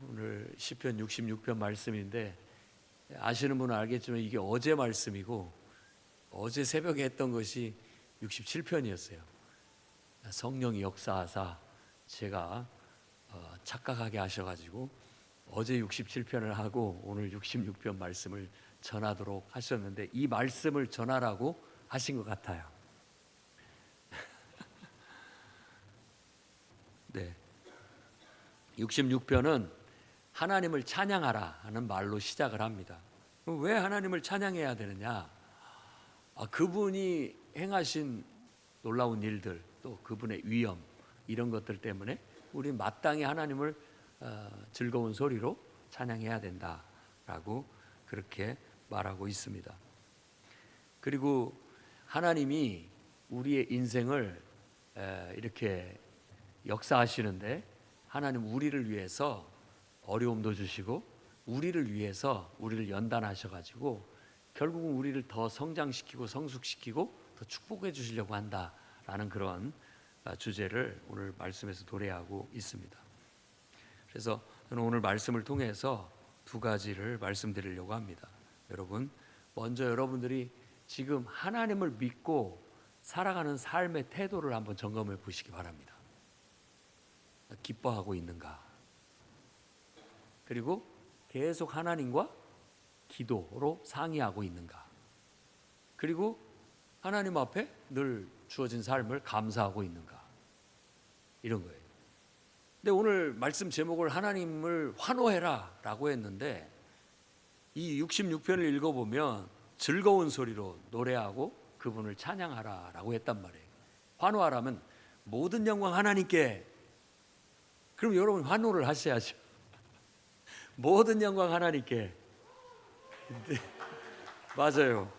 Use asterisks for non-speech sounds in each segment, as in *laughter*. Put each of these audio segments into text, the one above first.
오늘 시편 66편 말씀인데 아시는 분은 알겠지만 이게 어제 말씀이고 어제 새벽에 했던 것이 67편이었어요. 성령이 역사하사 제가 어, 착각하게 하셔가지고 어제 67편을 하고 오늘 66편 말씀을 전하도록 하셨는데 이 말씀을 전하라고 하신 것 같아요. *laughs* 네. 66편은 하나님을 찬양하라 하는 말로 시작을 합니다. 왜 하나님을 찬양해야 되느냐? 아, 그분이 행하신 놀라운 일들, 또 그분의 위엄 이런 것들 때문에 우리 마땅히 하나님을 어, 즐거운 소리로 찬양해야 된다라고 그렇게 말하고 있습니다. 그리고 하나님이 우리의 인생을 에, 이렇게 역사하시는데 하나님 우리를 위해서 어려움도 주시고 우리를 위해서 우리를 연단하셔 가지고 결국은 우리를 더 성장시키고 성숙시키고 더 축복해 주시려고 한다라는 그런 아, 주제를 오늘 말씀에서 도래하고 있습니다. 그래서 저는 오늘 말씀을 통해서 두 가지를 말씀드리려고 합니다. 여러분, 먼저 여러분들이 지금 하나님을 믿고 살아가는 삶의 태도를 한번 점검해 보시기 바랍니다. 기뻐하고 있는가? 그리고 계속 하나님과 기도로 상의하고 있는가? 그리고 하나님 앞에 늘 주어진 삶을 감사하고 있는가? 이런 거예요. 근데 오늘 말씀 제목을 하나님을 환호해라 라고 했는데 이 66편을 읽어보면 즐거운 소리로 노래하고 그분을 찬양하라 라고 했단 말이에요. 환호하라면 모든 영광 하나님께. 그럼 여러분 환호를 하셔야죠. 모든 영광 하나님께. 네, *laughs* 맞아요.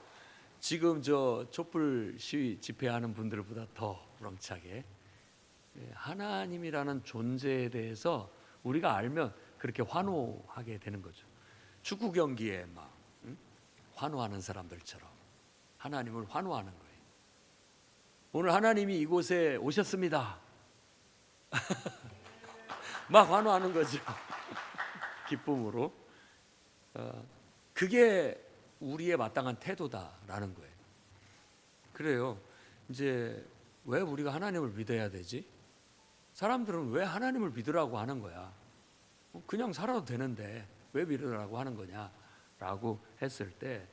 지금 저 촛불 시위 집회하는 분들보다 더 우렁차게 예, 하나님이라는 존재에 대해서 우리가 알면 그렇게 환호하게 되는 거죠. 축구 경기에 막 응? 환호하는 사람들처럼 하나님을 환호하는 거예요. 오늘 하나님이 이곳에 오셨습니다. *laughs* 막 환호하는 거죠. 기쁨으로. 어, 그게 우리의 마땅한 태도다라는 거예요. 그래요. 이제 왜 우리가 하나님을 믿어야 되지? 사람들은 왜 하나님을 믿으라고 하는 거야? 어, 그냥 살아도 되는데 왜 믿으라고 하는 거냐라고 했을 때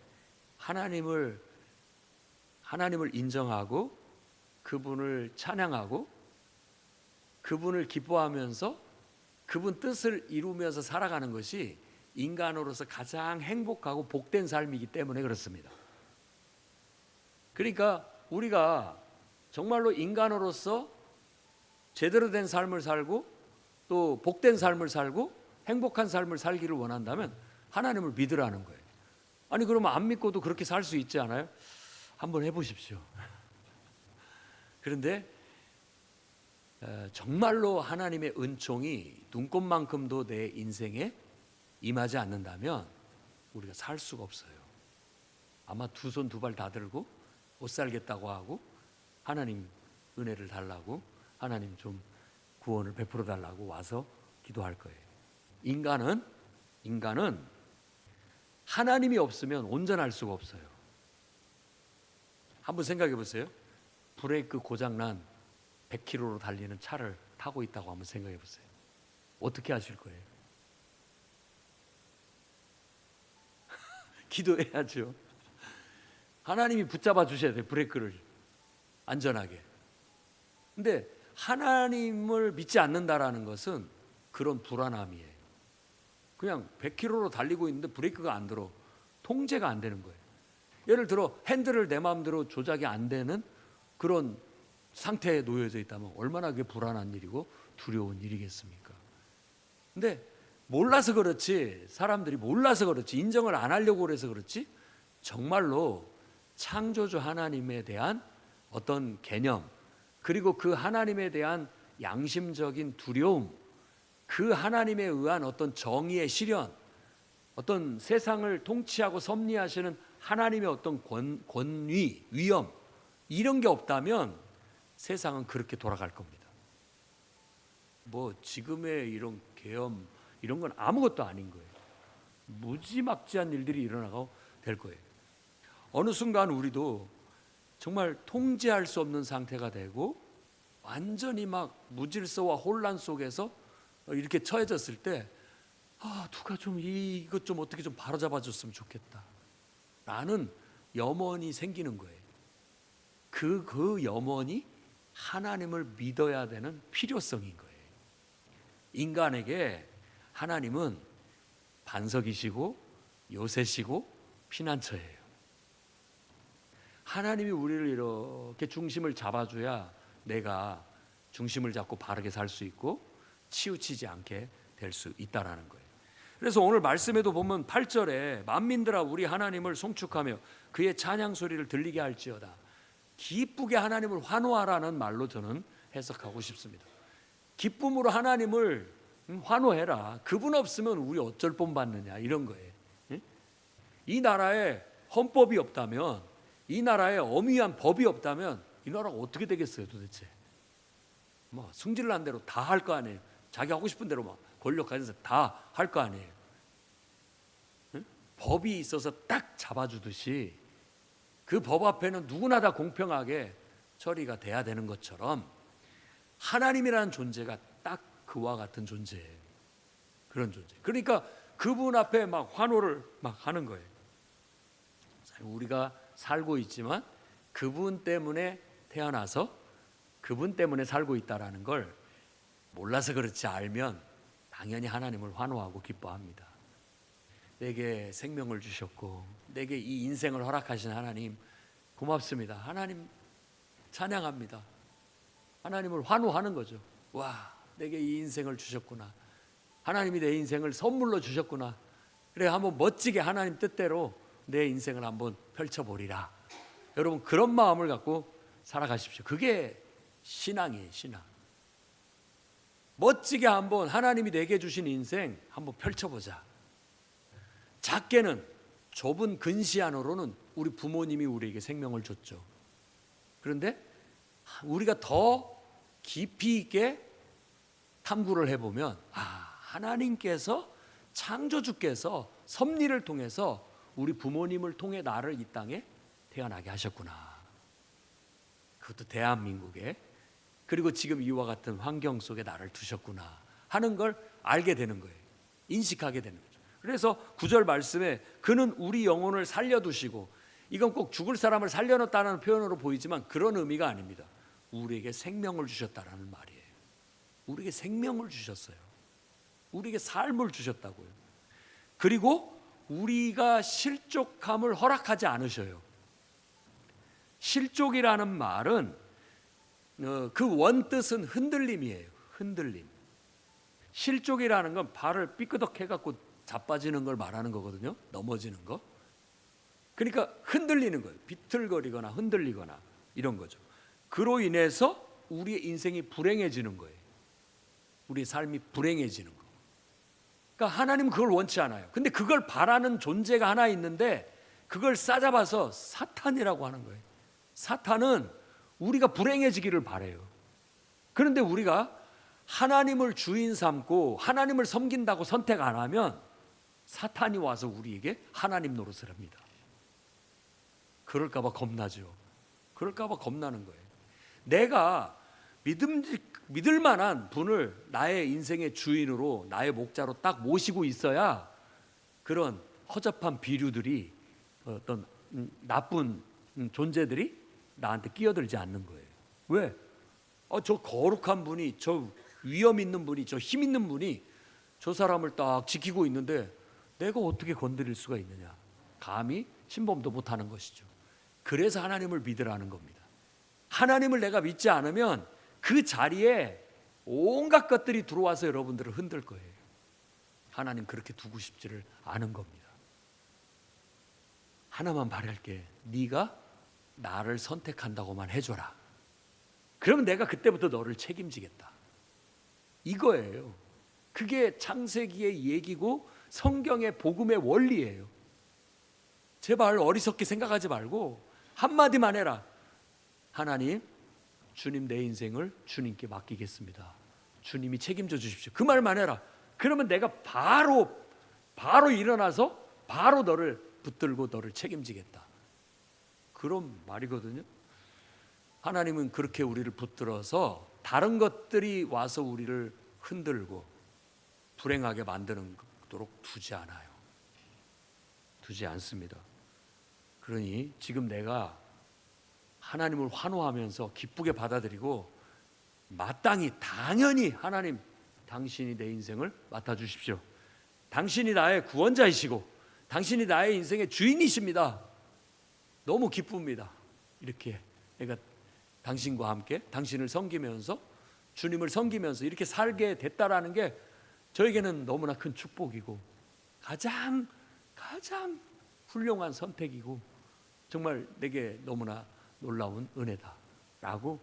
하나님을 하나님을 인정하고 그분을 찬양하고 그분을 기뻐하면서 그분 뜻을 이루면서 살아가는 것이 인간으로서 가장 행복하고 복된 삶이기 때문에 그렇습니다. 그러니까 우리가 정말로 인간으로서 제대로 된 삶을 살고 또 복된 삶을 살고 행복한 삶을 살기를 원한다면 하나님을 믿으라는 거예요. 아니 그러면 안 믿고도 그렇게 살 수 있지 않아요? 한번 해보십시오. *laughs* 그런데 어, 정말로 하나님의 은총이 눈꽃만큼도 내 인생에 임하지 않는다면 우리가 살 수가 없어요. 아마 두 손 두 발 다 들고 못 살겠다고 하고 하나님 은혜를 달라고 하나님 좀 구원을 베풀어 달라고 와서 기도할 거예요. 인간은 인간은 하나님이 없으면 온전할 수가 없어요. 한번 생각해 보세요. 브레이크 고장 난 100km로 달리는 차를 타고 있다고 한번 생각해 보세요. 어떻게 하실 거예요? *laughs* 기도해야죠. 하나님이 붙잡아 주셔야 돼요. 브레이크를 안전하게. 근데 하나님을 믿지 않는다라는 것은 그런 불안함이에요. 그냥 100km로 달리고 있는데 브레이크가 안 들어. 통제가 안 되는 거예요. 예를 들어 핸들을 내 마음대로 조작이 안 되는 그런 상태에 놓여져 있다면 얼마나 그게 불안한 일이고 두려운 일이겠습니까? 근데 몰라서 그렇지 사람들이 몰라서 그렇지 인정을 안 하려고 그래서 그렇지 정말로 창조주 하나님에 대한 어떤 개념 그리고 그 하나님에 대한 양심적인 두려움 그 하나님에 의한 어떤 정의의 실현 어떤 세상을 통치하고 섭리하시는 하나님의 어떤 권, 권위 위엄 이런 게 없다면 세상은 그렇게 돌아갈 겁니다. 뭐 지금의 이런 계엄 이런 건 아무것도 아닌 거예요. 무지막지한 일들이 일어나고 될 거예요. 어느 순간 우리도 정말 통제할 수 없는 상태가 되고 완전히 막 무질서와 혼란 속에서 이렇게 처해졌을 때 아, 누가 좀 이- 이것 좀 어떻게 좀 바로잡아 줬으면 좋겠다. 라는 염원이 생기는 거예요. 그, 그 염원이 하나님을 믿어야 되는 필요성인 거예요. 인간에게 하나님은 반석이시고 요새시고 피난처예요. 하나님이 우리를 이렇게 중심을 잡아줘야 내가 중심을 잡고 바르게 살 수 있고 치우치지 않게 될 수 있다라는 거예요. 그래서 오늘 말씀에도 보면 8절에 만민들아 우리 하나님을 송축하며 그의 찬양 소리를 들리게 할지어다. 기쁘게 하나님을 환호하라는 말로 저는 해석하고 싶습니다. 기쁨으로 하나님을 음, 환호해라. 그분 없으면 우리 어쩔 뻔 받느냐 이런 거예요. 예? 이 나라에 헌법이 없다면 이 나라에 엄위한 법이 없다면 이 나라가 어떻게 되겠어요 도대체? 뭐 승질난 대로 다 할 거 아니에요. 자기 하고 싶은 대로 막 권력 가져서 다할 거 아니에요. 예? 법이 있어서 딱 잡아주듯이 그 법 앞에는 누구나 다 공평하게 처리가 돼야 되는 것처럼 하나님이라는 존재가 딱 그와 같은 존재예요. 그런 존재. 그러니까 그분 앞에 막 환호를 막 하는 거예요. 우리가 살고 있지만 그분 때문에 태어나서 그분 때문에 살고 있다라는 걸 몰라서 그렇지 알면 당연히 하나님을 환호하고 기뻐합니다. 내게 생명을 주셨고 내게 이 인생을 허락하신 하나님 고맙습니다. 하나님 찬양합니다. 하나님을 환호하는 거죠. 와, 내게 이 인생을 주셨구나. 하나님이 내 인생을 선물로 주셨구나. 그래 한번 멋지게 하나님 뜻대로 내 인생을 한번 펼쳐 보리라. 여러분 그런 마음을 갖고 살아가십시오. 그게 신앙이에요, 신앙. 멋지게 한번 하나님이 내게 주신 인생 한번 펼쳐 보자. 작게는 좁은 근시 안으로는 우리 부모님이 우리에게 생명을 줬죠. 그런데 우리가 더 깊이 있게 탐구를 해보면 아 하나님께서 창조주께서 섭리를 통해서 우리 부모님을 통해 나를 이 땅에 태어나게 하셨구나. 그것도 대한민국에 그리고 지금 이와 같은 환경 속에 나를 두셨구나 하는 걸 알게 되는 거예요. 인식하게 되는 거죠. 그래서 구절 말씀에 그는 우리 영혼을 살려두시고 이건 꼭 죽을 사람을 살려놓다는 표현으로 보이지만 그런 의미가 아닙니다. 우리에게 생명을 주셨다라는 말이에요. 우리에게 생명을 주셨어요. 우리에게 삶을 주셨다고요. 그리고 우리가 실족함을 허락하지 않으셔요. 실족이라는 말은 어, 그 원뜻은 흔들림이에요. 흔들림. 실족이라는 건 발을 삐끄덕 해 갖고 자빠지는 걸 말하는 거거든요. 넘어지는 거. 그러니까 흔들리는 거예요. 비틀거리거나 흔들리거나 이런 거죠. 그로 인해서 우리의 인생이 불행해지는 거예요. 우리의 삶이 불행해지는 거. 그러니까 하나님은 그걸 원치 않아요. 근데 그걸 바라는 존재가 하나 있는데 그걸 싸잡아서 사탄이라고 하는 거예요. 사탄은 우리가 불행해지기를 바래요. 그런데 우리가 하나님을 주인 삼고 하나님을 섬긴다고 선택 안 하면 사탄이 와서 우리에게 하나님 노릇을 합니다. 그럴까봐 겁나죠. 그럴까봐 겁나는 거예요. 내가 믿음 믿을 만한 분을 나의 인생의 주인으로 나의 목자로 딱 모시고 있어야 그런 허접한 비류들이 어떤 음, 나쁜 음, 존재들이 나한테 끼어들지 않는 거예요. 왜? 어, 저 거룩한 분이 저 위험 있는 분이 저 힘 있는 분이 저 사람을 딱 지키고 있는데 내가 어떻게 건드릴 수가 있느냐? 감히 침범도 못하는 것이죠. 그래서 하나님을 믿으라는 겁니다. 하나님을 내가 믿지 않으면 그 자리에 온갖 것들이 들어와서 여러분들을 흔들 거예요. 하나님 그렇게 두고 싶지를 않은 겁니다. 하나만 바랄게. 네가 나를 선택한다고만 해줘라. 그러면 내가 그때부터 너를 책임지겠다. 이거예요. 그게 창세기의 얘기고 성경의 복음의 원리예요. 제발 어리석게 생각하지 말고 한마디만 해라. 하나님, 주님 내 인생을 주님께 맡기겠습니다. 주님이 책임져 주십시오. 그 말만 해라. 그러면 내가 바로 바로 일어나서 바로 너를 붙들고 너를 책임지겠다. 그런 말이거든요. 하나님은 그렇게 우리를 붙들어서 다른 것들이 와서 우리를 흔들고 불행하게 만드는 도록 두지 않아요. 두지 않습니다. 그러니 지금 내가 하나님을 환호하면서 기쁘게 받아들이고 마땅히 당연히 하나님 당신이 내 인생을 맡아 주십시오. 당신이 나의 구원자이시고 당신이 나의 인생의 주인이십니다. 너무 기쁩니다. 이렇게 내가 당신과 함께 당신을 섬기면서 주님을 섬기면서 이렇게 살게 됐다라는 게 저에게는 너무나 큰 축복이고 가장 가장 훌륭한 선택이고 정말 내게 너무나 놀라운 은혜다라고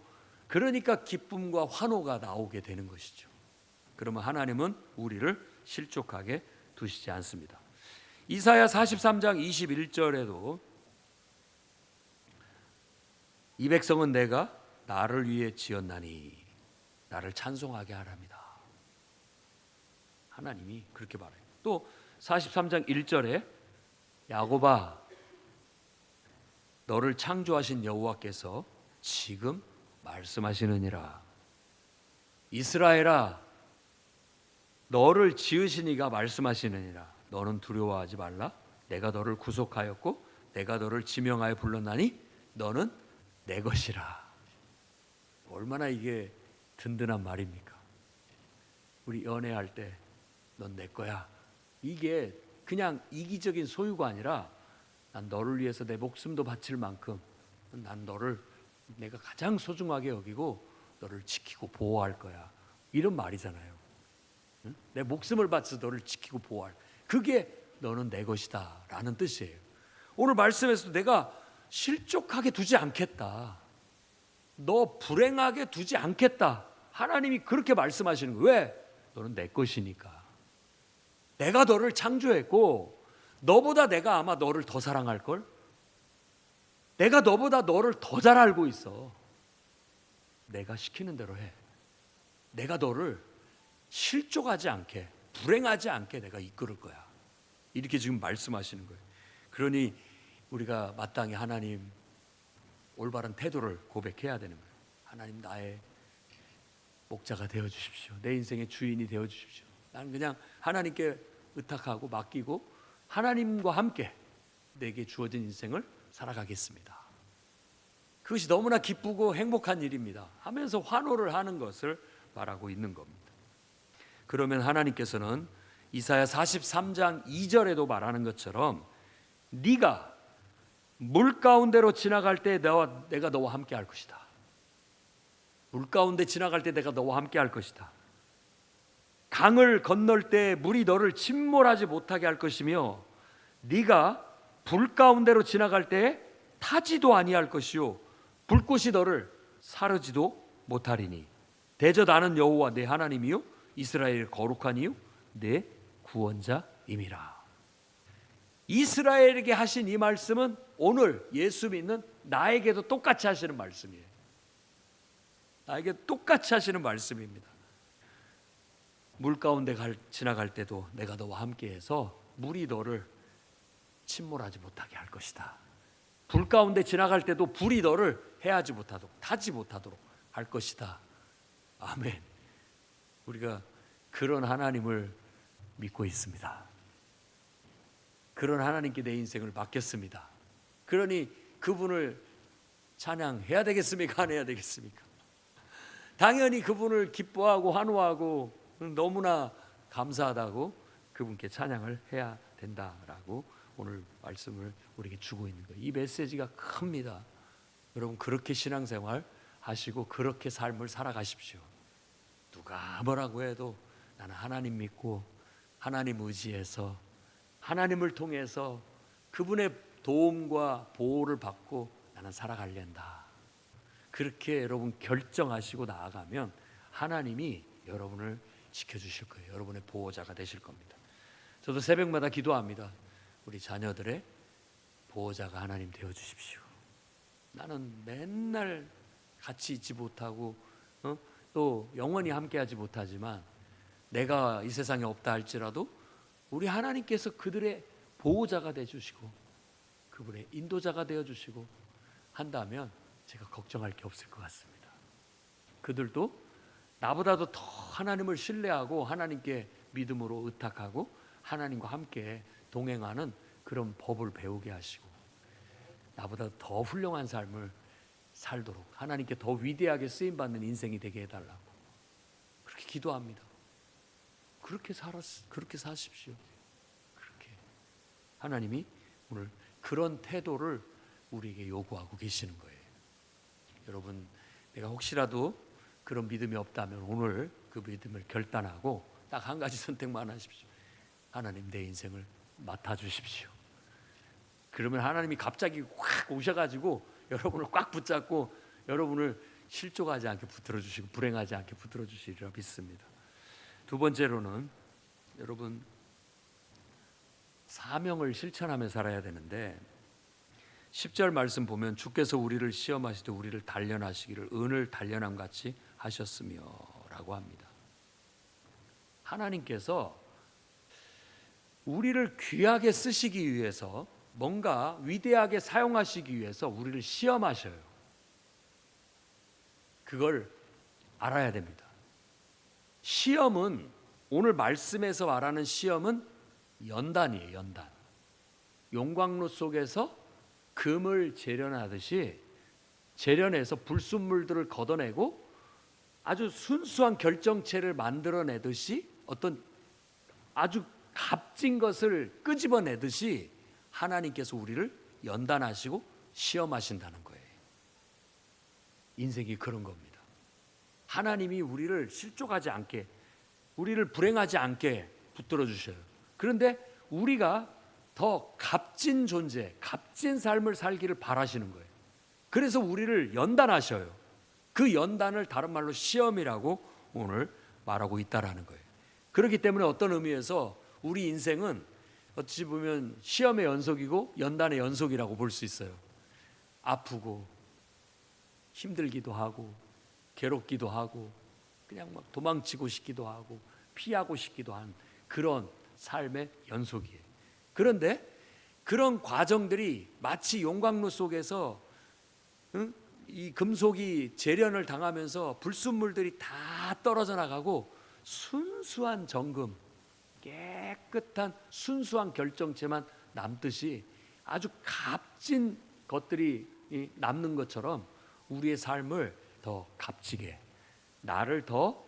그러니까 기쁨과 환호가 나오게 되는 것이죠. 그러면 하나님은 우리를 실족하게 두시지 않습니다. 이사야 43장 21절에도 이 백성은 내가 나를 위해 지었나니 나를 찬송하게 하랍니다. 하나님이 그렇게 말해요. 또 43장 1절에 야곱아 너를 창조하신 여호와께서 지금 말씀하시느니라. 이스라엘아 너를 지으신 이가 말씀하시느니라. 너는 두려워하지 말라. 내가 너를 구속하였고 내가 너를 지명하여 불렀나니 너는 내 것이라. 얼마나 이게 든든한 말입니까? 우리 연애할 때 넌 내 거야 이게 그냥 이기적인 소유가 아니라 난 너를 위해서 내 목숨도 바칠 만큼 난 너를 내가 가장 소중하게 여기고 너를 지키고 보호할 거야. 이런 말이잖아요. 응? 내 목숨을 바쳐 너를 지키고 보호할. 그게 너는 내 것이다 라는 뜻이에요. 오늘 말씀에서 내가 실족하게 두지 않겠다. 너 불행하게 두지 않겠다. 하나님이 그렇게 말씀하시는 거예요. 왜? 너는 내 것이니까. 내가 너를 창조했고 너보다 내가 아마 너를 더 사랑할 걸. 내가 너보다 너를 더 잘 알고 있어. 내가 시키는 대로 해. 내가 너를 실족하지 않게, 불행하지 않게 내가 이끌을 거야. 이렇게 지금 말씀하시는 거예요. 그러니 우리가 마땅히 하나님 올바른 태도를 고백해야 되는 거예요. 하나님 나의 목자가 되어 주십시오. 내 인생의 주인이 되어 주십시오. 나는 그냥 하나님께 의탁하고 맡기고 하나님과 함께 내게 주어진 인생을 살아가겠습니다. 그것이 너무나 기쁘고 행복한 일입니다. 하면서 환호를 하는 것을 말하고 있는 겁니다. 그러면 하나님께서는 이사야 43장 2절에도 말하는 것처럼 네가 물 가운데로 지나갈 때 내가 너와 함께 할 것이다. 물 가운데 지나갈 때 내가 너와 함께 할 것이다. 강을 건널 때 물이 너를 침몰하지 못하게 할 것이며 네가 불 가운데로 지나갈 때 타지도 아니할 것이요. 불꽃이 너를 사르지도 못하리니. 대저 나는 여호와 내 하나님이요. 이스라엘 거룩한 이요 내 구원자임이라. 이스라엘에게 하신 이 말씀은 오늘 예수 믿는 나에게도 똑같이 하시는 말씀이에요. 나에게 똑같이 하시는 말씀입니다 물 가운데 갈, 지나갈 때도 내가 너와 함께해서 물이 너를 침몰하지 못하게 할 것이다. 불 가운데 지나갈 때도 불이 너를 해하지 못하도록 타지 못하도록 할 것이다. 아멘. 우리가 그런 하나님을 믿고 있습니다. 그런 하나님께 내 인생을 맡겼습니다. 그러니 그분을 찬양해야 되겠습니까? 안 해야 되겠습니까? 당연히 그분을 기뻐하고 환호하고 너무나 감사하다고 그분께 찬양을 해야 된다라고 오늘 말씀을 우리에게 주고 있는 거예요. 이 메시지가 큽니다. 여러분 그렇게 신앙생활 하시고 그렇게 삶을 살아가십시오. 누가 뭐라고 해도 나는 하나님 믿고 하나님 의지해서 하나님을 통해서 그분의 도움과 보호를 받고 나는 살아갈련다. 그렇게 여러분 결정하시고 나아가면 하나님이 여러분을 지켜주실 거예요. 여러분의 보호자가 되실 겁니다. 저도 새벽마다 기도합니다. 우리 자녀들의 보호자가 하나님 되어 주십시오. 나는 맨날 같이 있지 못하고 어? 또 영원히 함께하지 못하지만 내가 이 세상에 없다 할지라도 우리 하나님께서 그들의 보호자가 돼 주시고 그분의 인도자가 되어 주시고 한다면 제가 걱정할 게 없을 것 같습니다. 그들도 나보다도 더 하나님을 신뢰하고 하나님께 믿음으로 의탁하고 하나님과 함께 동행하는 그런 법을 배우게 하시고 나보다 더 훌륭한 삶을 살도록 하나님께 더 위대하게 쓰임 받는 인생이 되게 해달라고 그렇게 기도합니다. 그렇게 살았 그렇게 사십시오. 그렇게 하나님이 오늘 그런 태도를 우리에게 요구하고 계시는 거예요. 여러분 내가 혹시라도 그런 믿음이 없다면 오늘 그 믿음을 결단하고 딱 한 가지 *laughs* 선택만 하십시오. 하나님 내 인생을 맡아 주십시오. 그러면 하나님이 갑자기 확 오셔가지고 여러분을 꽉 붙잡고 여러분을 실족하지 않게 붙들어 주시고 불행하지 않게 붙들어 주시리라 믿습니다. 두 번째로는 여러분 사명을 실천하며 살아야 되는데 10절 말씀 보면 주께서 우리를 시험하시되 우리를 단련하시기를 은을 단련함 같이 하셨으며 라고 합니다. 하나님께서 우리를 귀하게 쓰시기 위해서 뭔가 위대하게 사용하시기 위해서 우리를 시험하셔요. 그걸 알아야 됩니다. 시험은 오늘 말씀에서 말하는 시험은 연단이에요, 연단. 용광로 속에서 금을 재련하듯이 재련해서 불순물들을 걷어내고 아주 순수한 결정체를 만들어내듯이 어떤 아주 값진 것을 끄집어내듯이 하나님께서 우리를 연단하시고 시험하신다는 거예요. 인생이 그런 겁니다. 하나님이 우리를 실족하지 않게, 우리를 불행하지 않게 붙들어 주셔요. 그런데 우리가 더 값진 존재, 값진 삶을 살기를 바라시는 거예요. 그래서 우리를 연단하셔요. 그 연단을 다른 말로 시험이라고 오늘 말하고 있다라는 거예요. 그렇기 때문에 어떤 의미에서 우리 인생은 어찌 보면 시험의 연속이고 연단의 연속이라고 볼 수 있어요. 아프고 힘들기도 하고 괴롭기도 하고 그냥 막 도망치고 싶기도 하고 피하고 싶기도 한 그런 삶의 연속이에요. 그런데 그런 과정들이 마치 용광로 속에서 응? 이 금속이 재련을 당하면서 불순물들이 다 떨어져 나가고 순수한 정금, 깨끗한 순수한 결정체만 남듯이 아주 값진 것들이 이 남는 것처럼 우리의 삶을 더 값지게 나를 더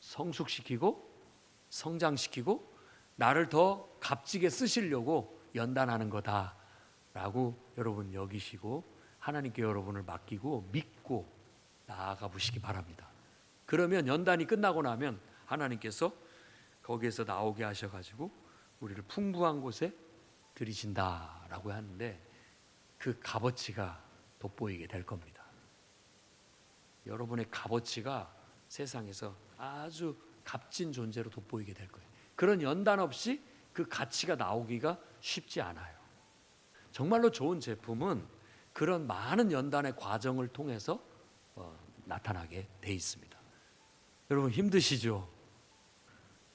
성숙시키고 성장시키고 나를 더 값지게 쓰시려고 연단하는 거다라고 여러분 여기시고 하나님께 여러분을 맡기고 믿고 나아가 보시기 바랍니다. 그러면 연단이 끝나고 나면 하나님께서 거기에서 나오게 하셔가지고 우리를 풍부한 곳에 들이신다라고 하는데 그 값어치가 돋보이게 될 겁니다. 여러분의 값어치가 세상에서 아주 값진 존재로 돋보이게 될 거예요. 그런 연단 없이 그 가치가 나오기가 쉽지 않아요. 정말로 좋은 제품은 그런 많은 연단의 과정을 통해서 어, 나타나게 돼 있습니다. 여러분 힘드시죠?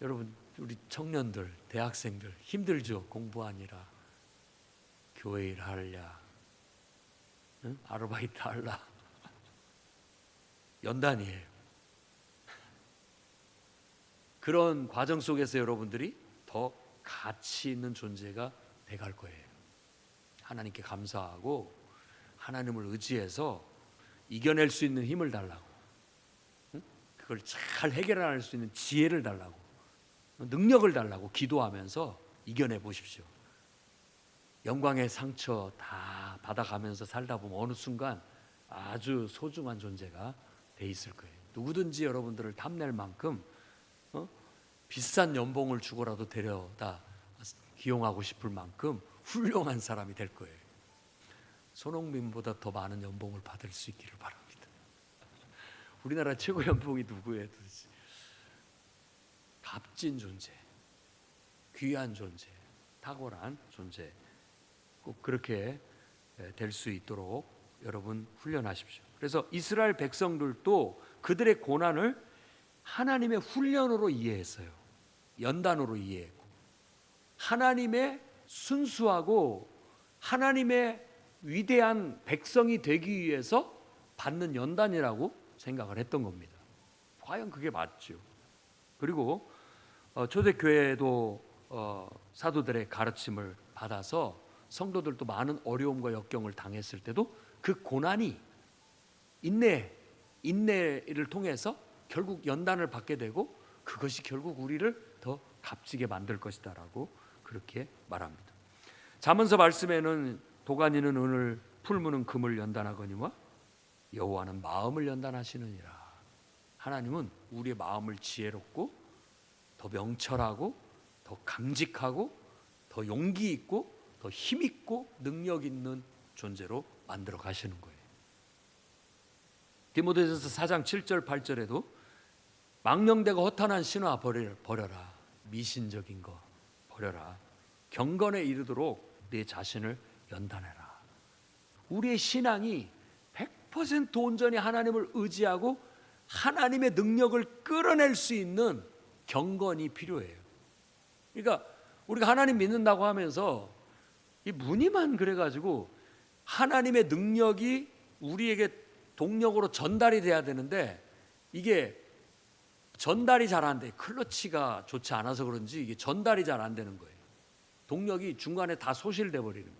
여러분 우리 청년들, 대학생들 힘들죠? 공부하니라 교회 일 하랴, 응? 아르바이트 하려 *laughs* 연단이에요. 그런 과정 속에서 여러분들이 더 가치 있는 존재가 돼갈 거예요. 하나님께 감사하고 하나님을 의지해서 이겨낼 수 있는 힘을 달라고, 응? 그걸 잘 해결할 수 있는 지혜를 달라고, 능력을 달라고 기도하면서 이겨내 보십시오. 영광의 상처 다 받아가면서 살다 보면 어느 순간 아주 소중한 존재가 돼 있을 거예요. 누구든지 여러분들을 탐낼 만큼 어? 비싼 연봉을 주고라도 데려다 기용하고 싶을 만큼 훌륭한 사람이 될 거예요. 손흥민보다 더 많은 연봉을 받을 수 있기를 바랍니다. *laughs* 우리나라 최고 연봉이 누구예요? 도대체? 값진 존재, 귀한 존재, 탁월한 존재. 꼭 그렇게 될 수 있도록 여러분 훈련하십시오. 그래서 이스라엘 백성들도 그들의 고난을 하나님의 훈련으로 이해했어요. 연단으로 이해했고 하나님의 순수하고 하나님의 위대한 백성이 되기 위해서 받는 연단이라고 생각을 했던 겁니다. 과연 그게 맞죠? 그리고 어, 초대교회도 어, 사도들의 가르침을 받아서 성도들도 많은 어려움과 역경을 당했을 때도 그 고난이 인내 인내를 통해서 결국 연단을 받게 되고 그것이 결국 우리를 더 값지게 만들 것이다라고 그렇게 말합니다. 잠언서 말씀에는 도가니는 은을 풀무는 금을 연단하거니와 여호와는 마음을 연단하시느니라. 하나님은 우리의 마음을 지혜롭고 더 명철하고 더 강직하고 더 용기 있고 더 힘 있고 능력 있는 존재로 만들어 가시는 거예요. 디모데전서 4장 7절 8절에도 망령되고 허탄한 신화 버려, 버려라 미신적인 거 버려라 경건에 이르도록 내 자신을 연단해라 우리의 신앙이 100% 온전히 하나님을 의지하고 하나님의 능력을 끌어낼 수 있는 경건이 필요해요. 그러니까 우리가 하나님 믿는다고 하면서 이 무늬만 그래가지고 하나님의 능력이 우리에게 동력으로 전달이 돼야 되는데 이게 전달이 잘 안 돼. 클러치가 좋지 않아서 그런지 이게 전달이 잘 안 되는 거예요. 동력이 중간에 다 소실돼 버리는 거예요.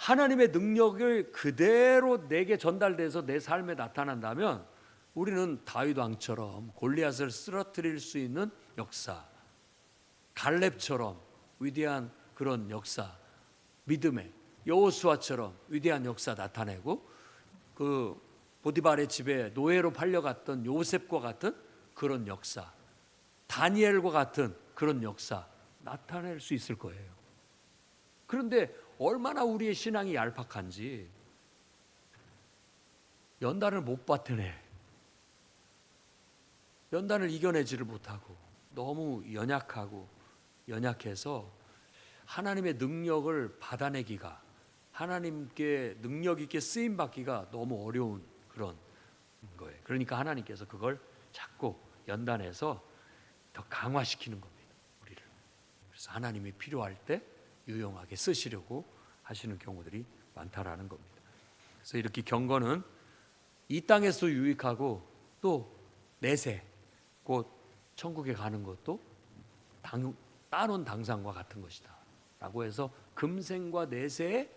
하나님의 능력을 그대로 내게 전달돼서 내 삶에 나타난다면 우리는 다윗 왕처럼 골리앗을 쓰러뜨릴 수 있는 역사, 갈렙처럼 위대한 그런 역사, 믿음의 여호수아처럼 위대한 역사 나타내고 그 보디발의 집에 노예로 팔려갔던 요셉과 같은 그런 역사, 다니엘과 같은 그런 역사 나타낼 수 있을 거예요. 그런데 얼마나 우리의 신앙이 얄팍한지 연단을 못 받더네. 연단을 이겨내지를 못하고 너무 연약하고 연약해서 하나님의 능력을 받아내기가 하나님께 능력 있게 쓰임 받기가 너무 어려운 그런 거예요. 그러니까 하나님께서 그걸 자꾸 연단해서 더 강화시키는 겁니다. 우리를. 그래서 하나님이 필요할 때 유용하게 쓰시려고 하시는 경우들이 많다라는 겁니다. 그래서 이렇게 경건은 이 땅에서 유익하고 또 내세 곧 천국에 가는 것도 당, 따놓은 당상과 같은 것이다. 라고 해서 금생과 내세에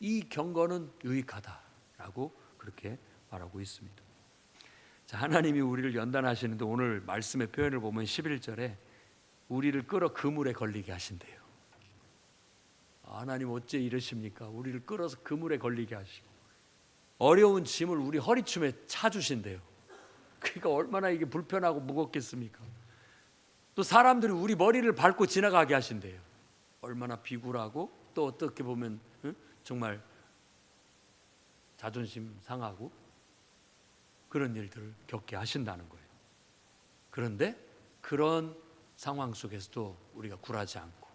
이 경건은 유익하다라고 그렇게 말하고 있습니다. 자, 하나님이 우리를 연단하시는데 오늘 말씀의 표현을 보면 11절에 우리를 끌어 그물에 걸리게 하신대요. 아, 하나님 어째 이러십니까? 우리를 끌어서 그물에 걸리게 하시고 어려운 짐을 우리 허리춤에 차 주신대요. 그러니까 얼마나 이게 불편하고 무겁겠습니까? 또 사람들이 우리 머리를 밟고 지나가게 하신대요. 얼마나 비굴하고 또 어떻게 보면 응? 정말 자존심 상하고 그런 일들을 겪게 하신다는 거예요. 그런데 그런 상황 속에서도 우리가 굴하지 않고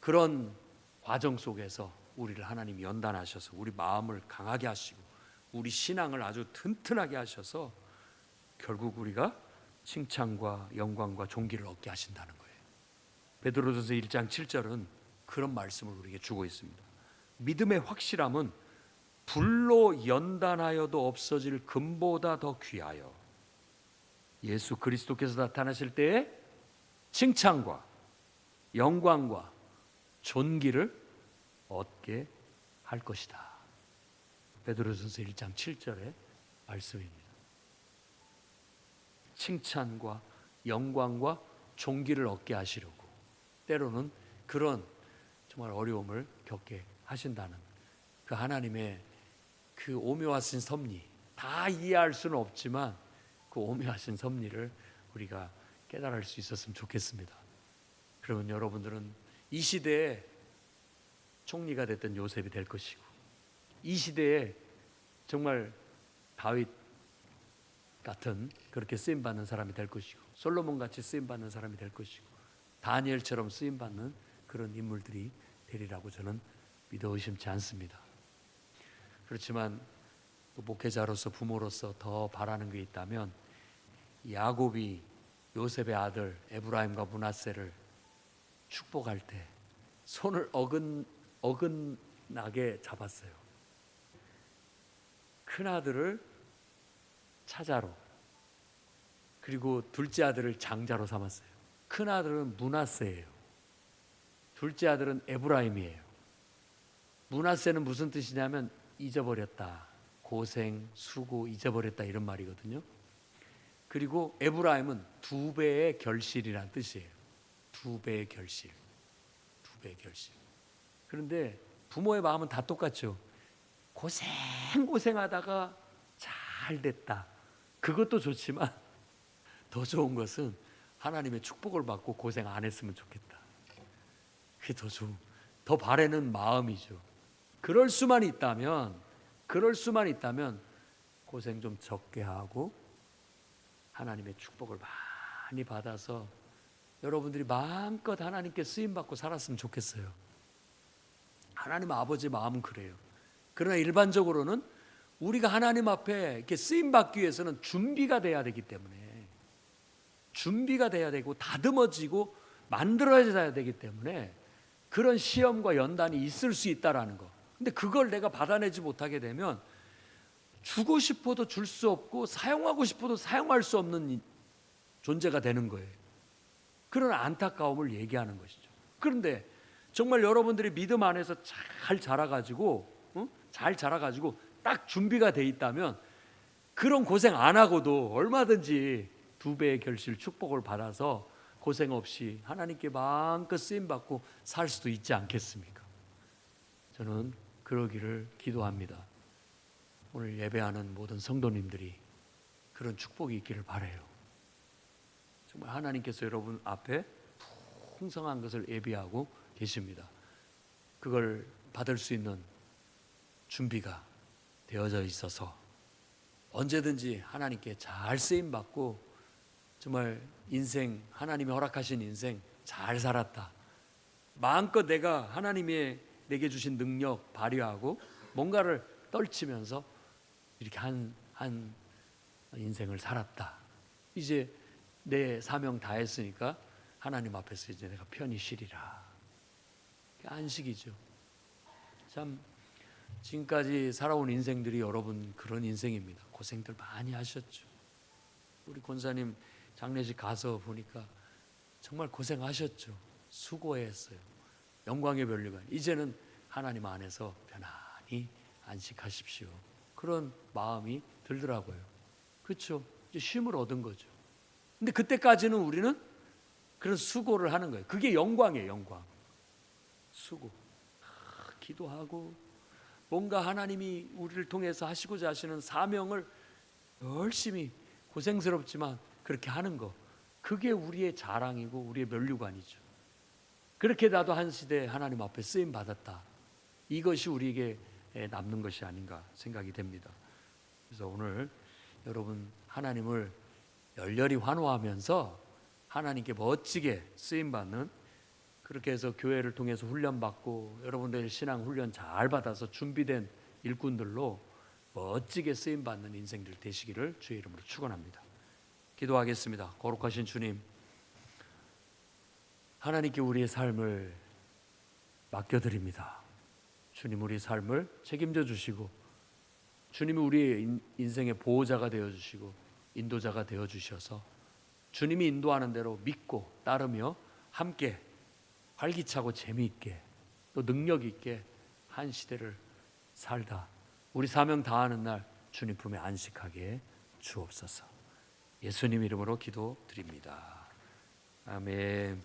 그런 과정 속에서 우리를 하나님이 연단하셔서 우리 마음을 강하게 하시고 우리 신앙을 아주 튼튼하게 하셔서 결국 우리가 칭찬과 영광과 존귀를 얻게 하신다는 거예요. 베드로전서 1장 7절은 그런 말씀을 우리에게 주고 있습니다. 믿음의 확실함은 불로 연단하여도 없어질 금보다 더 귀하여 예수 그리스도께서 나타나실 때에 칭찬과 영광과 존귀를 얻게 할 것이다. 베드로전서 1장 7절의 말씀입니다. 칭찬과 영광과 존귀를 얻게 하시려고 때로는 그런 정말 어려움을 겪게 하신다는 그 하나님의 그 오묘하신 섭리 다 이해할 수는 없지만 그 오묘하신 섭리를 우리가 깨달을 수 있었으면 좋겠습니다. 그러면 여러분들은 이 시대에 총리가 됐던 요셉이 될 것이고 이 시대에 정말 다윗 같은 그렇게 쓰임 받는 사람이 될 것이고 솔로몬 같이 쓰임 받는 사람이 될 것이고 다니엘처럼 쓰임 받는 그런 인물들이 되리라고 저는 믿어 의심치 않습니다. 그렇지만 또 목회자로서 부모로서 더 바라는 게 있다면 야곱이 요셉의 아들 에브라임과 문하세를 축복할 때 손을 어긋 어긋나게 잡았어요. 큰 아들을 차자로 그리고 둘째 아들을 장자로 삼았어요. 큰 아들은 문하세예요. 둘째 아들은 에브라임이에요. 문하세는 무슨 뜻이냐면 잊어버렸다. 고생, 수고, 잊어버렸다 이런 말이거든요. 그리고 에브라임은 두 배의 결실이란 뜻이에요. 두 배의 결실. 두 배의 결실. 그런데 부모의 마음은 다 똑같죠. 고생 고생하다가 잘 됐다. 그것도 좋지만 *laughs* 더 좋은 것은 하나님의 축복을 받고 고생 안 했으면 좋겠다. 그게 더 좋은, 더 바라는 마음이죠. 그럴 수만 있다면, 그럴 수만 있다면 고생 좀 적게 하고 하나님의 축복을 많이 받아서 여러분들이 마음껏 하나님께 쓰임 받고 살았으면 좋겠어요. 하나님 아버지 마음은 그래요. 그러나 일반적으로는 우리가 하나님 앞에 이렇게 쓰임 받기 위해서는 준비가 돼야 되기 때문에 준비가 돼야 되고 다듬어지고 만들어져야 되기 때문에 그런 시험과 연단이 있을 수 있다라는 거. 근데 그걸 내가 받아내지 못하게 되면 주고 싶어도 줄 수 없고 사용하고 싶어도 사용할 수 없는 이- 존재가 되는 거예요. 그런 안타까움을 얘기하는 것이죠. 그런데 정말 여러분들이 믿음 안에서 잘 자라가지고 어? 잘 자라가지고 딱 준비가 돼 있다면 그런 고생 안 하고도 얼마든지 두 배의 결실 축복을 받아서 고생 없이 하나님께 마음껏 쓰임 받고 살 수도 있지 않겠습니까? 저는 그러기를 기도합니다. 오늘 예배하는 모든 성도님들이 그런 축복이 있기를 바래요. 정말 하나님께서 여러분 앞에 풍성한 것을 예비하고 계십니다. 그걸 받을 수 있는 준비가 되어져 있어서 언제든지 하나님께 잘 쓰임 받고 정말 인생 하나님이 허락하신 인생 잘 살았다. 마음껏 내가 하나님의 내게 주신 능력 발휘하고 뭔가를 떨치면서 이렇게 한, 한 인생을 살았다. 이제 내 사명 다 했으니까 하나님 앞에서 이제 내가 편히 쉬리라. 안식이죠. 참 지금까지 살아온 인생들이 여러분 그런 인생입니다. 고생들 많이 하셨죠. 우리 권사님 장례식 가서 보니까 정말 고생하셨죠. 수고했어요. 영광의 별리가 이제는 하나님 안에서 편안히 안식하십시오. 그런 마음이 들더라고요. 그렇죠. 이제 쉼을 얻은 거죠. 근데 그때까지는 우리는 그런 수고를 하는 거예요. 그게 영광이에요, 영광. 수고. 아, 기도하고 뭔가 하나님이 우리를 통해서 하시고자 하시는 사명을 열심히 고생스럽지만 그렇게 하는 거. 그게 우리의 자랑이고 우리의 면류관이죠. 그렇게 나도 한 시대 하나님 앞에 쓰임 받았다. 이것이 우리에게 남는 것이 아닌가 생각이 됩니다. 그래서 오늘 여러분 하나님을 열렬히 환호하면서 하나님께 멋지게 쓰임 받는 그렇게 해서 교회를 통해서 훈련 받고 여러분들 신앙 훈련 잘 받아서 준비된 일꾼들로 멋지게 쓰임 받는 인생들 되시기를 주의 이름으로 축원합니다. 기도하겠습니다. 거룩하신 주님, 하나님께 우리의 삶을 맡겨드립니다. 주님 우리 삶을 책임져 주시고 주님이 우리의 인- 인생의 보호자가 되어 주시고 인도자가 되어 주셔서 주님이 인도하는 대로 믿고 따르며 함께 활기차고 재미있게 또 능력 있게 한 시대를 살다 우리 사명 다하는 날 주님 품에 안식하게 주옵소서. 예수님 이름으로 기도드립니다. 아멘.